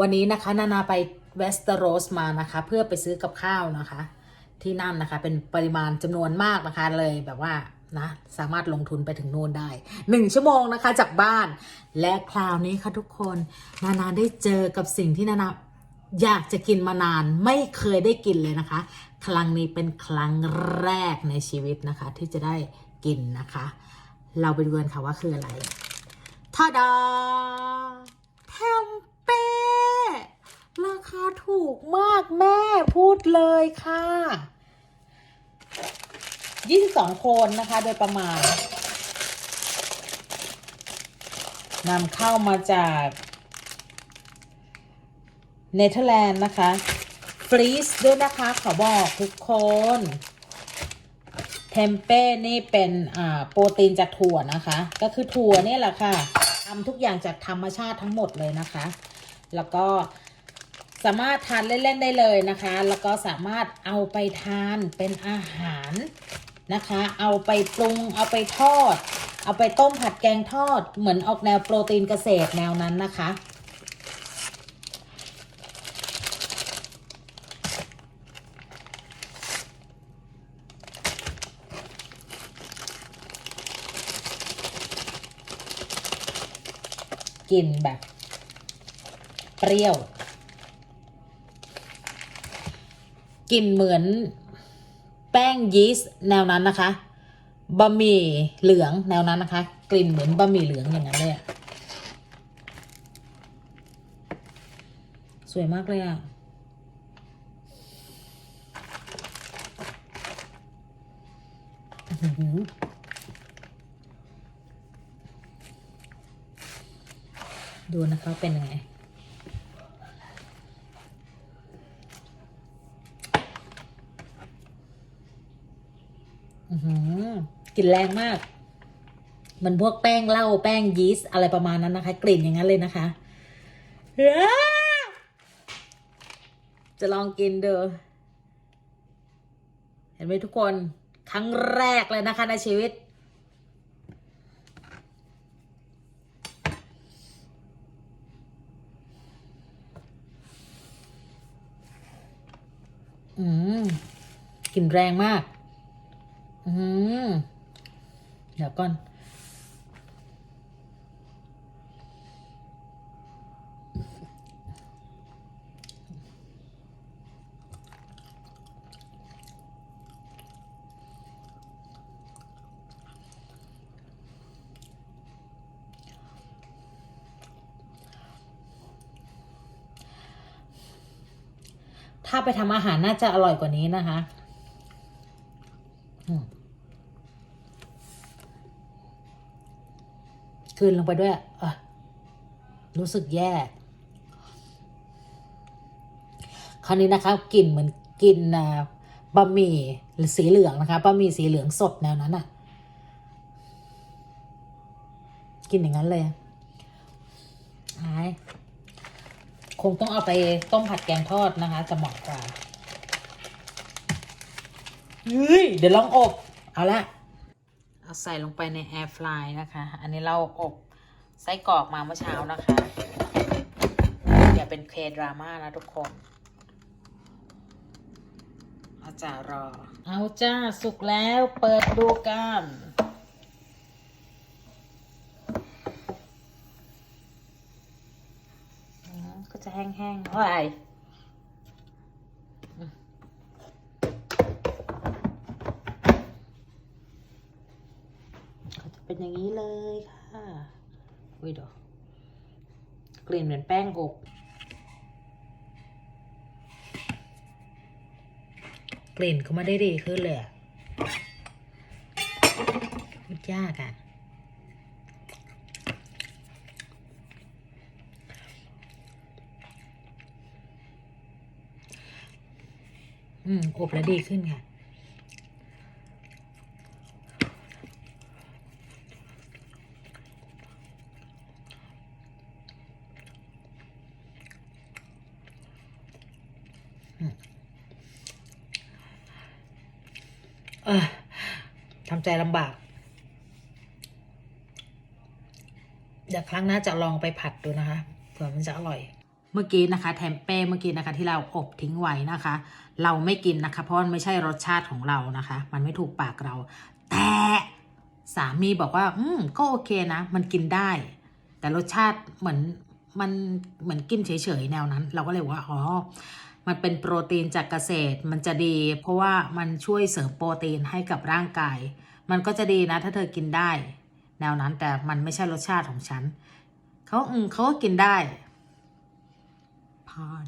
วันนี้นะคะนานาไปเวสเตอโรสมานะคะ เพื่อไปซื้อกับข้าวนะคะ ที่นั่นนะคะเป็นปริมาณจำนวนมากนะคะเลยแบบว่านะสามารถลงทุนไปถึงโน่นได้หนึ่งชั่วโมงนะคะจากบ้าน และคราวนี้ค่ะทุกคนนานาได้เจอกับสิ่งที่นานาอยากจะกินมานานไม่เคยได้กินเลยนะคะ ครั้งนี้เป็นครั้งแรกในชีวิตนะคะ ที่จะได้กินนะคะ เราไปดูกันค่ะว่าคืออะไรทาดาแทมเป้ ถูกมากแม่พูดเลยค่ะ 22 คนนะคะโดยประมาณนำเข้ามาจากเนเธอร์แลนด์นะคะฟรีสด้วยนะคะขอบอกทุกคนเทมเป้นี่เป็นอ่าโปรตีนจากถั่วนะคะ ก็คือถั่วเนี่ยแหละค่ะทำทุกอย่างจากธรรมชาติทั้งหมดเลยนะคะ แล้วก็ สามารถทานเล่น ๆ ได้เลยนะคะ แล้วก็สามารถเอาไปทานเป็นอาหารนะคะ เอาไปปรุง เอาไปทอด เอาไปต้มผัดแกงทอด เหมือนออกแนวโปรตีนเกษตรแนวนั้นนะคะกลิ่นแบบ เปรี้ยว กลิ่นเหมือนแป้งยีสต์แนวนั้นนะคะบะหมี่เหลืองแนวนั้นนะคะ กลิ่นเหมือนบะหมี่เหลืองอย่างนั้นเลยอะสวยมากเลยอะดูนะคะเป็นยังไง อือหือ กลิ่นแรงมาก มันพวกแป้งเหล้าแป้งยีสต์อะไรประมาณนั้นนะคะ กลิ่นอย่างนั้นเลยนะคะ จะลองกินดูเห็นไหมทุกคนครั้งแรกเลยนะคะในชีวิต อืมกลิ่นแรงมาก อืมเดี๋ยวก่อน ถ้าไปทำอาหารน่าจะอร่อยกว่านี้นะคะ อืม กลืนลงไปด้วยรู้สึกแย่ คราวนี้นะคะกลิ่นเหมือนกินอ่าบะหมี่หรือสีเหลืองนะคะบะหมี่สีเหลืองสดแนวนั้นอะ่ะกินอย่างนั้นเลยหายคงต้องเอาไปต้มผัดแกงทอดนะคะ จะเหมาะกว่าเฮ้ยเดี๋ยวลองอบ เอาละ เอาใส่ลงไปในแอร์ฟรายนะคะ อันนี้เราอบไส้กรอกมาเมื่อเช้านะคะ อย่าเป็นเคดราม่านะทุกคนเอาจ่ารอ เอาจ้าสุกแล้วเปิดดูกันก็จะแห้งๆเท่าไหร่อืมก็จะ เป็นอย่างนี้เลยค่ะอุ้ยเดอกกลิ่นเหมือนแป้งอบกลิ่นก็ไม่ได้ดีขึ้นเลยพูดยากอะ อืม อบแล้วดีขึ้นค่ะ อืมเออ ทำใจลำบาก เดี๋ยวครั้งหน้าจะลองไปผัดดูนะคะเผื่อมันจะอร่อย เมื่อกี้นะคะแทมเป้เมื่อกี้นะคะ ที่เราอบทิ้งไว้นะคะ เราไม่กินนะคะ เพราะมันไม่ใช่รสชาติของเรานะคะ มันไม่ถูกปากเรา แต่สามีบอกว่า อืมก็โอเคนะ มันกินได้ แต่รสชาติเหมือนมันเหมือนกินเฉยๆแนวนั้น เราก็เลยว่าอ๋อ มันเป็นโปรตีนจากเกษตรมันจะดี เพราะว่ามันช่วยเสริมโปรตีนให้กับร่างกาย มันก็จะดีนะถ้าเธอกินได้ แนวนั้นแต่มันไม่ใช่รสชาติของฉันเขาอืมเขาก็กินได้ผ่าน